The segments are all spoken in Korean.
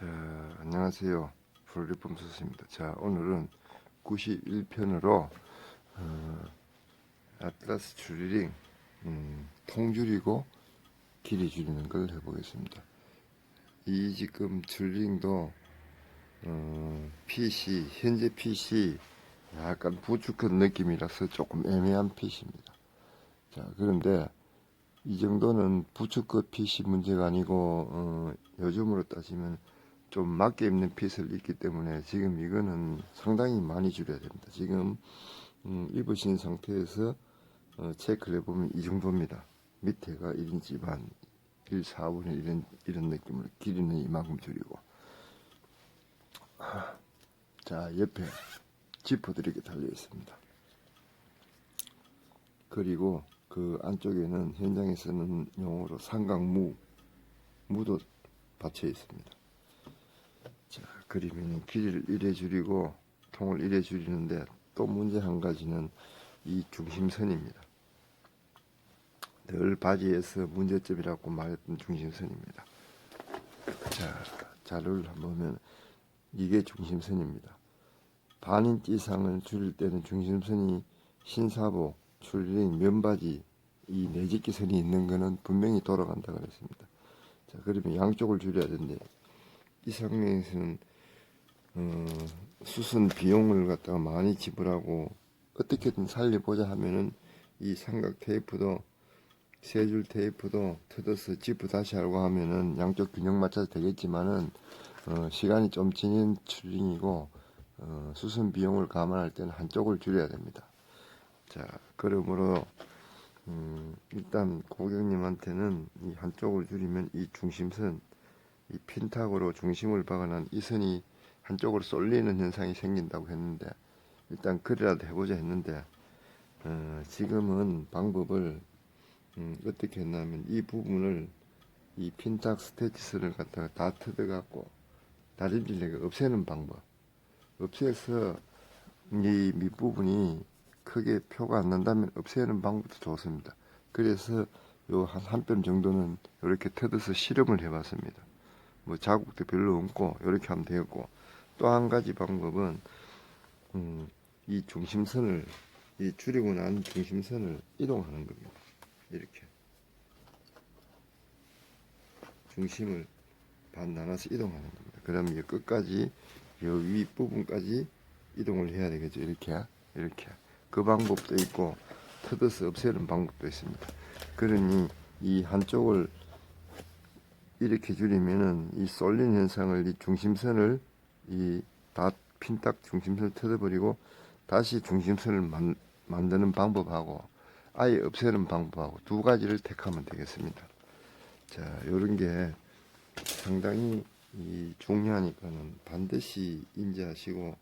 자, 안녕하세요. 프로리폼 소스입니다. 자, 오늘은 91편으로 어, 아틀라스 줄리링 음, 통 줄이고 길이 줄이는 걸 해보겠습니다. 이 지금 줄링도 어, PC 현재 PC 약간 부축한 느낌이라서 조금 애매한 핏입니다. 자, 그런데 이 정도는 부츠컷 핏이 문제가 아니고 어, 요즘으로 따지면 좀 맞게 입는 핏을 입기 때문에 지금 이거는 상당히 많이 줄여야 됩니다. 지금 음, 입으신 상태에서 어, 체크를 해보면 이 정도입니다. 밑에가 1인치 반, 1, 4분의 이런, 이런 느낌으로 길이는 이만큼 줄이고 아, 자 옆에 지퍼들이 이렇게 달려 있습니다. 그리고 그 안쪽에는 현장에서는 용어로 삼각무 무도 받쳐 있습니다. 자 그리면 길이를 이래 줄이고 통을 이래 줄이는데 또 문제 한 가지는 이 중심선입니다. 늘 바지에서 문제점이라고 말했던 중심선입니다. 자 자료를 한번 보면 이게 중심선입니다. 반 인치 이상을 줄일 때는 중심선이 신사복, 줄링, 면바지 이 내직기 선이 있는 거는 분명히 돌아간다 그랬습니다. 자 그러면 양쪽을 줄여야 되는데 이 상황에서는 어, 수순 비용을 갖다가 많이 지불하고 어떻게든 살려보자 하면은 이 삼각 테이프도 세 줄 테이프도 뜯어서 지프 다시 하고 하면은 양쪽 균형 맞춰서 되겠지만은 어, 시간이 좀 지닌 줄링이고 어, 수순 비용을 감안할 때는 한쪽을 줄여야 됩니다. 자, 그러므로 음, 일단 고객님한테는 이 한쪽을 줄이면 이 중심선, 이 핀탁으로 중심을 박아난 이 선이 한쪽으로 쏠리는 현상이 생긴다고 했는데 일단 그래라도 해보자 했는데 어, 지금은 방법을 음, 어떻게 했냐면 이 부분을 이 핀탁 스테치선을 갖다가 다 뜯어갖고 다림질내가 없애는 방법 없애서 이 밑부분이 크게 표가 안 난다면 없애는 방법도 좋습니다. 그래서 요한 한 뼘 정도는 이렇게 뜯어서 실험을 해봤습니다. 뭐 자국도 별로 없고 이렇게 하면 되겠고 또 한 가지 방법은 음, 이 중심선을 이 줄이고 난 중심선을 이동하는 겁니다. 이렇게 중심을 반 나눠서 이동하는 겁니다. 그럼 이 끝까지 여위 부분까지 이동을 해야 되겠죠. 이렇게 이렇게 그 방법도 있고 뜯어서 없애는 방법도 있습니다. 그러니 이 한쪽을 이렇게 줄이면은 이 쏠린 현상을 이 중심선을 이 다 핀딱 중심선을 뜯어버리고 다시 중심선을 만, 만드는 방법하고 아예 없애는 방법하고 두 가지를 택하면 되겠습니다. 자, 요런 게 상당히 이 중요하니까는 반드시 인지하시고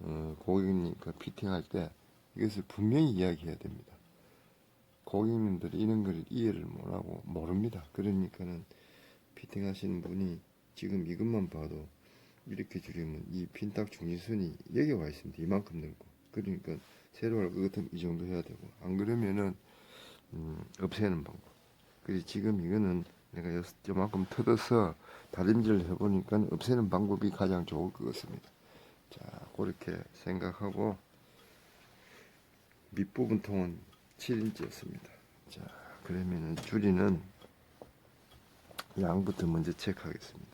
어, 고객님 그 피팅할 때 이것을 분명히 이야기해야 됩니다. 고객님들이 이런 걸 이해를 못하고 모릅니다. 그러니까는 피팅하시는 분이 지금 이것만 봐도 이렇게 줄이면 이 핀딱 중심선이 여기 와 있습니다. 이만큼 늘고 그러니까 새로 할 것 같으면 이 정도 해야 되고 안 그러면은 음, 없애는 방법. 그래서 지금 이거는 내가 요- 요만큼 뜯어서 다림질을 해보니까 없애는 방법이 가장 좋을 것 같습니다. 자, 그렇게 생각하고 밑부분 통은 7인치였습니다. 자, 그러면은 줄이는 양부터 먼저 체크하겠습니다.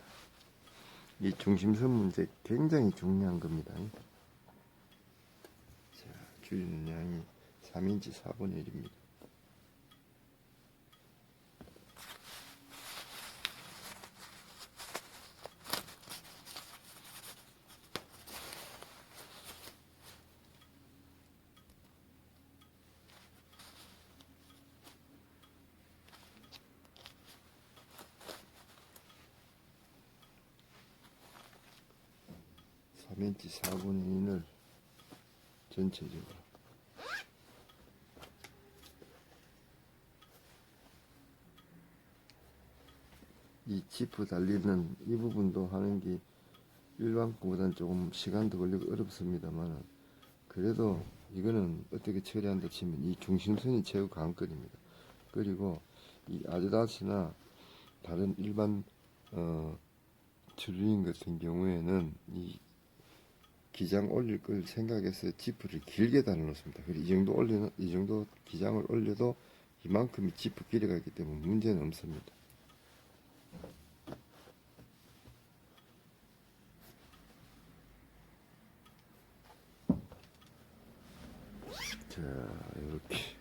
이 중심선 문제 굉장히 중요한 겁니다. 자, 양이 3인치 4분의 1입니다. 삼인치 4분의 1을 전체적으로 이 지프 달리는 이 부분도 하는 게 일반 거보다는 조금 시간도 걸리고 어렵습니다만 그래도 이거는 어떻게 처리한다 치면 이 중심선이 최고 관건입니다. 그리고 이 아디다스나 다른 일반 어 줄링 같은 경우에는 이 기장 올릴 걸 생각해서 지프를 길게 달아놓습니다. 그리고 이 정도 올리는 이 정도 기장을 올려도 이만큼이 지프 길이가 있기 때문에 문제는 없습니다. 자, 이렇게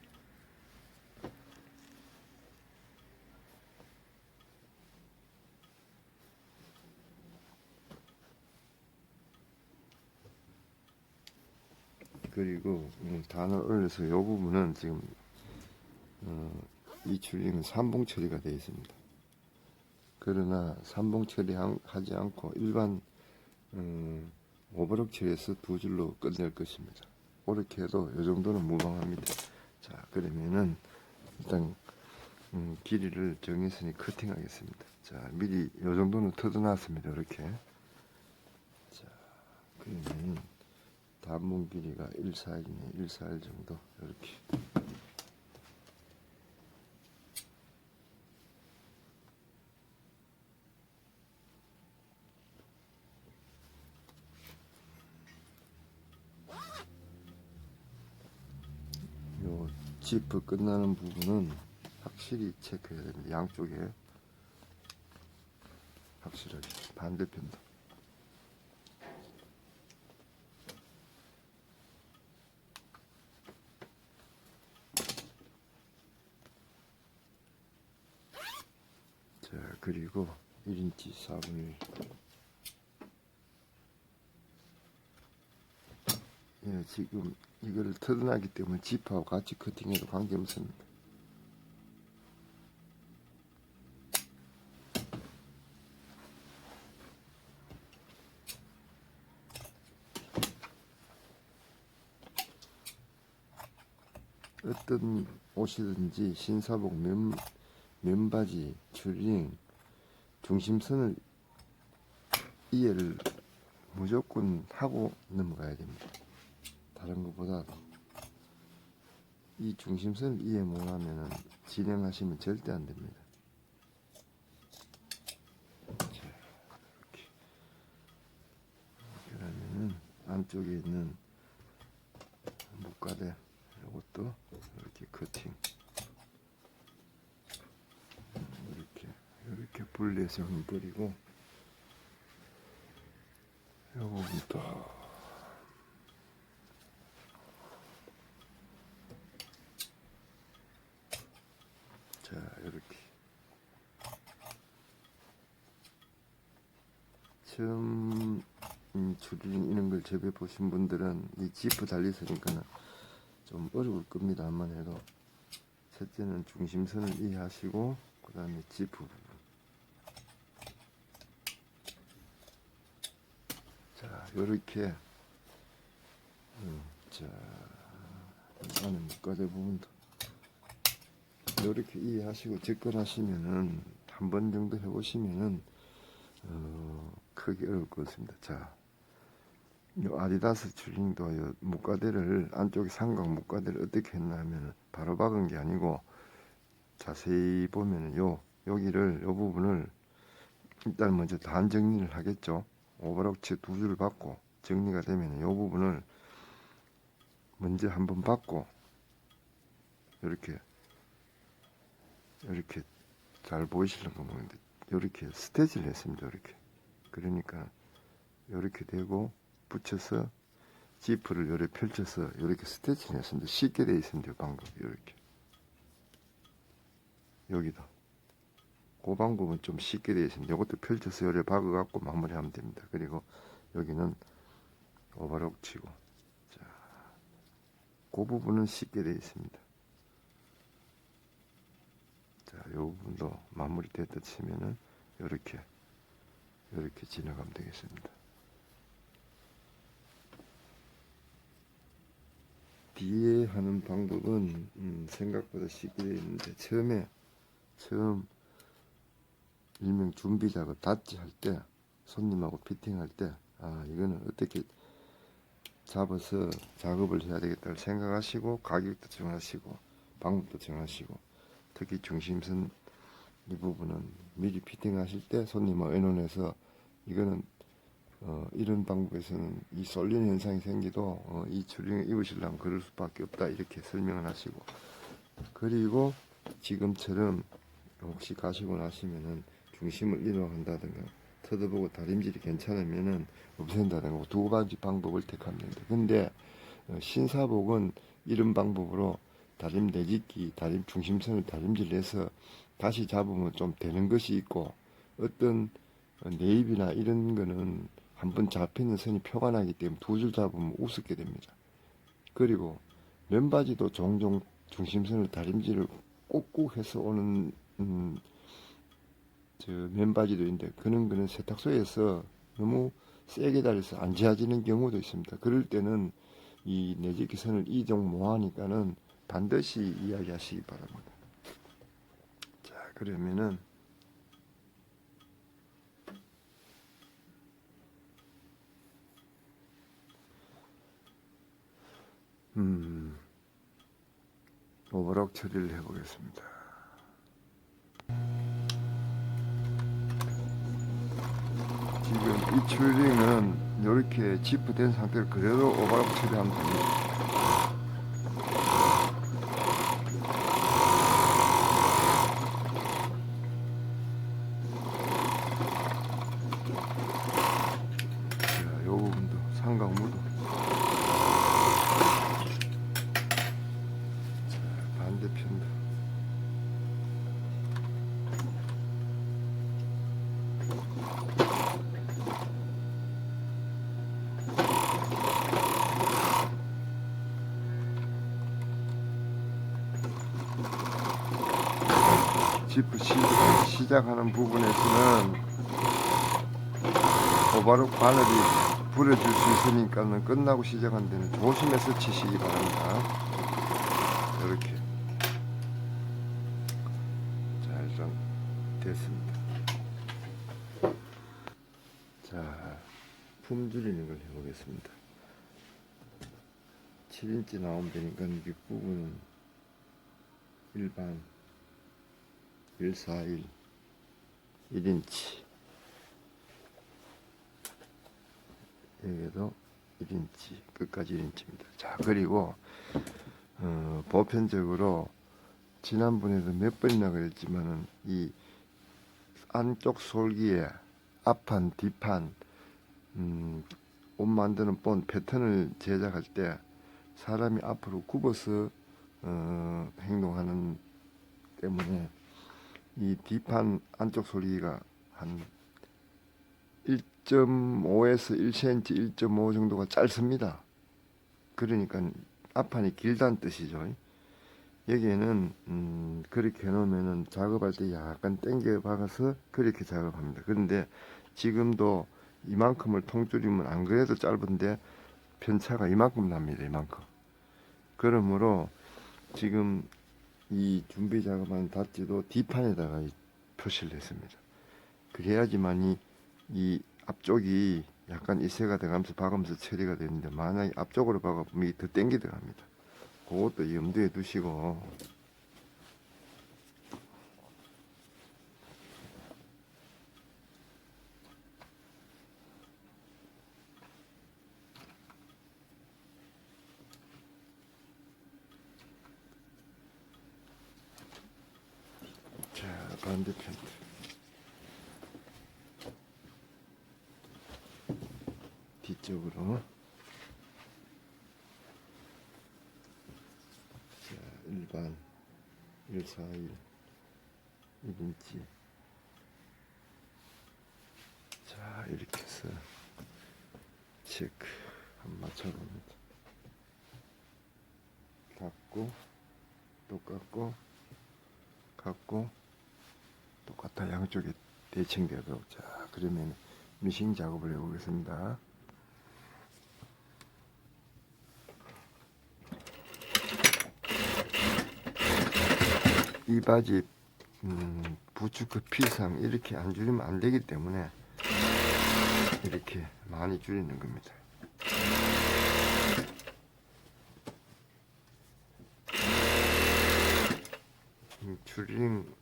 그리고 음, 단을 올려서 이 부분은 지금 어, 이 줄링은 삼봉 처리가 되어 있습니다. 그러나 삼봉 처리하지 않고 일반 음, 오버럭 처리해서 두 줄로 끝낼 것입니다. 이렇게 해도 이 정도는 무방합니다. 자 그러면은 일단 음, 길이를 정했으니 커팅하겠습니다. 자 미리 이 정도는 터져놨습니다. 이렇게 자 그러면 단문 길이가 141이네 141 정도. 이렇게. 요 지프 끝나는 부분은 확실히 체크해야 됩니다. 양쪽에. 확실하게. 반대편도 자 그리고 1인치 4분의 1 예, 지금 이거를 털어나기 때문에 지프하고 같이 커팅해도 관계없습니다. 어떤 옷이든지 신사복, 면, 면바지, 줄링, 중심선을 이해를 무조건 하고 넘어가야 됩니다. 다른 것보다도 이 중심선을 이해 못하면 진행하시면 절대 안 됩니다. 그러면은 안쪽에 있는 목가대 이것도 이렇게 커팅 이렇게 한번 뿌리고 요거부터. 자 이렇게. 처음 이런 걸 접해 보신 분들은 이 지프 달리서니까는 좀 어려울 겁니다 한번 해도 첫째는 중심선을 이해하시고 그 다음에 지프 자 요렇게 음, 자 안에 묶어대 부분도 이렇게 이해하시고 접근하시면은 한 번 정도 해보시면은 어, 크게 어려울 것 같습니다. 자, 요 아디다스 줄링도 요 목가대를 안쪽에 삼각 목가대를 어떻게 했나 하면 바로 박은 게 아니고 자세히 보면은 요 여기를 요 부분을 일단 먼저 단 정리를 하겠죠. 오버럭치 두 줄 받고 정리가 되면 요 부분을 먼저 한번 받고 이렇게 이렇게 잘 보이실런가 모르겠는데 이렇게 스테치를 했습니다 이렇게. 그러니까 이렇게 되고 붙여서 지프를 이렇게 펼쳐서 이렇게 스테치를 했습니다. 쉽게 되어 있습니다 방금. 이렇게. 여기도 그 방법은 좀 쉽게 되어 있습니다. 이것도 펼쳐서 이렇게 박아 갖고 마무리하면 됩니다. 그리고 여기는 오버럭 치고. 자, 그 부분은 쉽게 되어 있습니다. 자, 요 부분도 마무리 됐다 치면은 요렇게 요렇게 지나가면 되겠습니다. 뒤에 하는 방법은 음, 생각보다 쉽게 되어 있는데 처음에 처음 일명 준비 작업 닷지 할 때 손님하고 피팅할 때 아 이거는 어떻게 잡아서 작업을 해야 되겠다를 생각하시고 가격도 정하시고 방법도 정하시고 특히 중심선 이 부분은 미리 피팅하실 때 손님과 의논해서 이거는 어, 이런 방법에서는 이 쏠리는 현상이 생기도 어, 이 추링을 입으시려면 그럴 수밖에 없다 이렇게 설명을 하시고. 그리고 지금처럼 혹시 가시고 나시면은 중심을 이동한다든가 터득보고 다림질이 괜찮으면은 없앤다든가 두 가지 방법을 택하면 됩니다. 근데 어, 신사복은 이런 방법으로 다림 내짓기, 다림 중심선을 다림질해서 다시 잡으면 좀 되는 것이 있고 어떤 어, 네이비나 이런 거는 한번 잡히는 선이 표가 나기 때문에 두 줄 잡으면 우습게 됩니다. 그리고 면바지도 종종 중심선을 다림질을 꾹꾹 해서 오는 음, 저 면바지도 있는데 그런 거는 세탁소에서 너무 세게 달려서 안 지워지는 경우도 있습니다. 그럴 때는 이 내직기 선을 이종 못하니까는 반드시 이야기하시기 바랍니다. 자 그러면은 음 오버럭 처리를 해보겠습니다. 지금 이 츄링은 이렇게 지프된 상태로 그대로 오버럭 처리하면 됩니다. 자, 요 부분도 삼각무도 자, 반대편도 지프 시, 시작하는 부분에서는 오바로 바늘이 부러질 수 있으니까는 끝나고 시작한 데는 조심해서 치시기 바랍니다. 이렇게. 자, 일단 됐습니다. 자, 품 줄이는 걸 해보겠습니다. 7인치 나오면 되니까 윗부분은 일반 141 1인치. 여기도 1인치 끝까지 1인치입니다. 자 그리고 어, 보편적으로 지난번에도 몇 번이나 그랬지만은 이 안쪽 솔기에 앞판 뒷판 음, 옷 만드는 본 패턴을 제작할 때 사람이 앞으로 굽어서 어, 행동하는 때문에 이 뒷판 안쪽 소리가 한 1.5에서 1cm, 1.5 정도가 짧습니다. 그러니까 앞판이 길다는 뜻이죠. 여기에는 음, 그렇게 해놓으면은 작업할 때 약간 당겨 박아서 그렇게 작업합니다. 그런데 지금도 이만큼을 통줄이면 안 그래도 짧은데 편차가 이만큼 납니다. 이만큼. 그러므로 지금 이 준비 작업하는 닷지도 뒷판에다가 이 표시를 했습니다. 그래야지만이 이 앞쪽이 약간 이세가 돼가면서 박으면서 처리가 되는데 만약에 앞쪽으로 박아보면 이더 땡기 들어갑니다. 그것도 염두에 두시고 자 반대편 뒤쪽으로. 자 일반 141 1인치. 자 이렇게 해서 체크 한번 맞춰봅니다. 닫고 똑같고 같고 똑같아. 양쪽에 대칭되도록 자 그러면 미싱 작업을 해보겠습니다. 이 바지 음, 부츠크 피상 이렇게 안 줄이면 안 되기 때문에 이렇게 많이 줄이는 겁니다. 음, 줄이는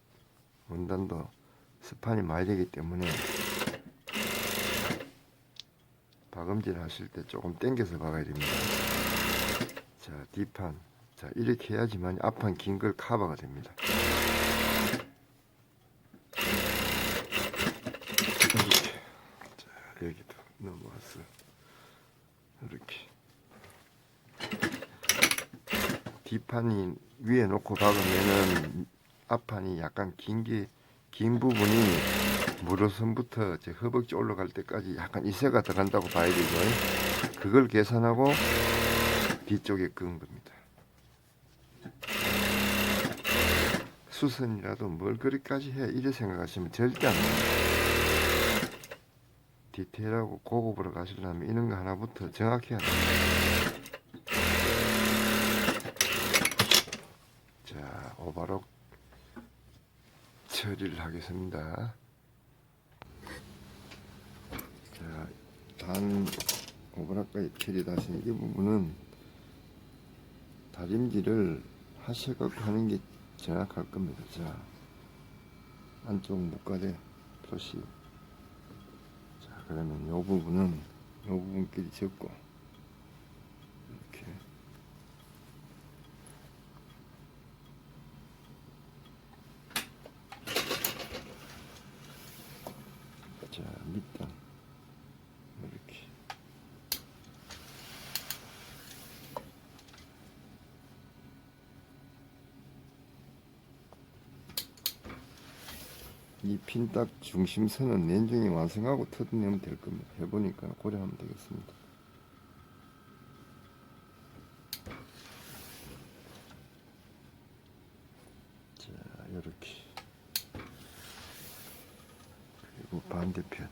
원단도 스판이 많이 되기 때문에 박음질 하실 때 조금 당겨서 박아야 됩니다. 자, 뒷판. 자, 이렇게 해야지만 앞판 긴 걸 커버가 됩니다. 이렇게. 자, 여기도 넘어왔어. 이렇게. 뒷판이 위에 놓고 박으면은 앞판이 약간 긴 게, 긴 부분이 무릎선부터 제 허벅지 올라갈 때까지 약간 이세가 들어간다고 봐야 되죠. 그걸 계산하고 뒤쪽에 끄은 겁니다. 수선이라도 뭘 그리까지 해 이래 생각하시면 절대 안 돼요. 디테일하고 고급으로 가시려면 이런 거 하나부터 정확히 해야 돼요. 자, 오바로 처리를 하겠습니다. 자, 단 오바락까지 처리하신 이 부분은 다림질을 하셔갖고 하는 게 정확할 겁니다. 자, 안쪽 목가대 표시. 자, 그러면 이 부분은 이 부분끼리 접고 이렇게 자, 밑단 이렇게 이 핀딱 중심선은 nen중에 완성하고 터득내면 될 겁니다. 해보니까 고려하면 되겠습니다. 자, 이렇게. 그리고 반대편.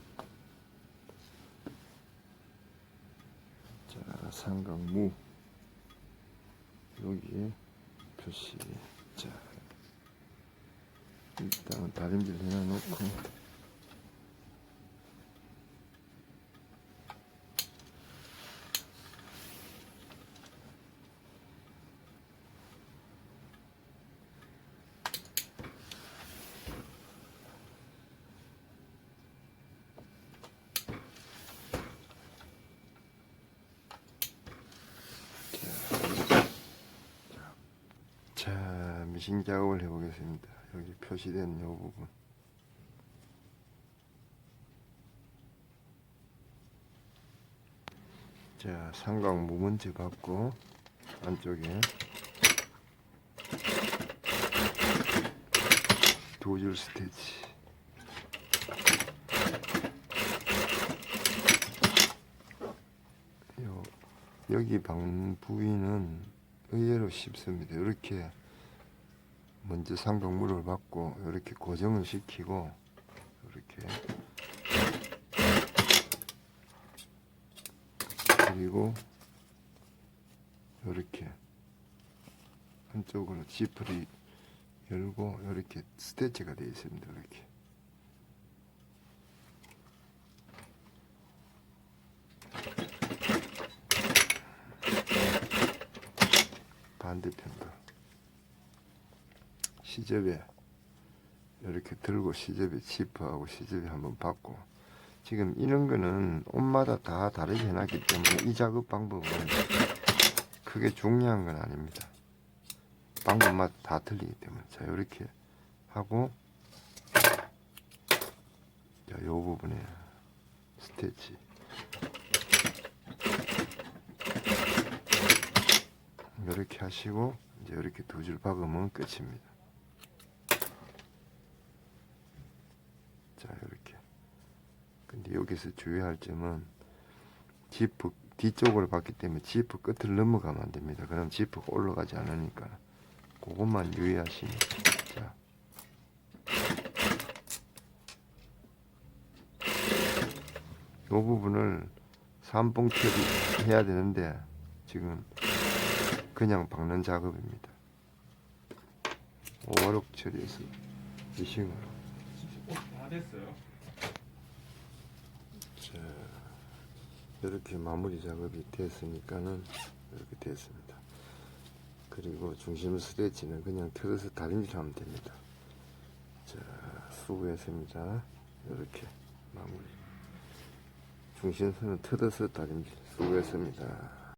자, 삼각무. 여기에 표시. 자 일단은 다림질 해놔놓고 자 미싱 작업을 해보겠습니다. 여기 표시된 이 부분 자 삼각 무문제 받고 안쪽에 두 줄 스티치 요, 여기 방 부위는 의외로 쉽습니다. 이렇게 먼저 삼각물을 받고 이렇게 고정을 시키고 이렇게 그리고 이렇게 한쪽으로 지퍼를 열고 이렇게 스테치가 되어 있습니다. 이렇게 반대편도 시접에 이렇게 들고 시접에 지퍼하고 시접에 한번 받고 지금 이런 거는 옷마다 다 다르게 해놨기 때문에 이 작업 방법은 크게 중요한 건 아닙니다. 방법마다 다 틀리기 때문에 자 이렇게 하고 자요 부분에 스테치 이렇게 하시고 이제 이렇게 두 줄 박으면 끝입니다. 자 이렇게 근데 여기서 주의할 점은 지프 뒤쪽으로 봤기 때문에 지프 끝을 넘어가면 안 됩니다. 그럼 지프가 올라가지 않으니까 그것만 유의하시면 자이 부분을 삼봉 처리 해야 되는데 지금 그냥 박는 작업입니다. 오화록 처리해서 미싱으로 어, 다 됐어요. 자, 이렇게 마무리 작업이 됐으니까는 이렇게 됐습니다. 그리고 중심 스트레치는 그냥 틀어서 다림질 하면 됩니다. 자, 수고했습니다. 이렇게 마무리. 중심선은 터져서 다닙니다. 수고했습니다.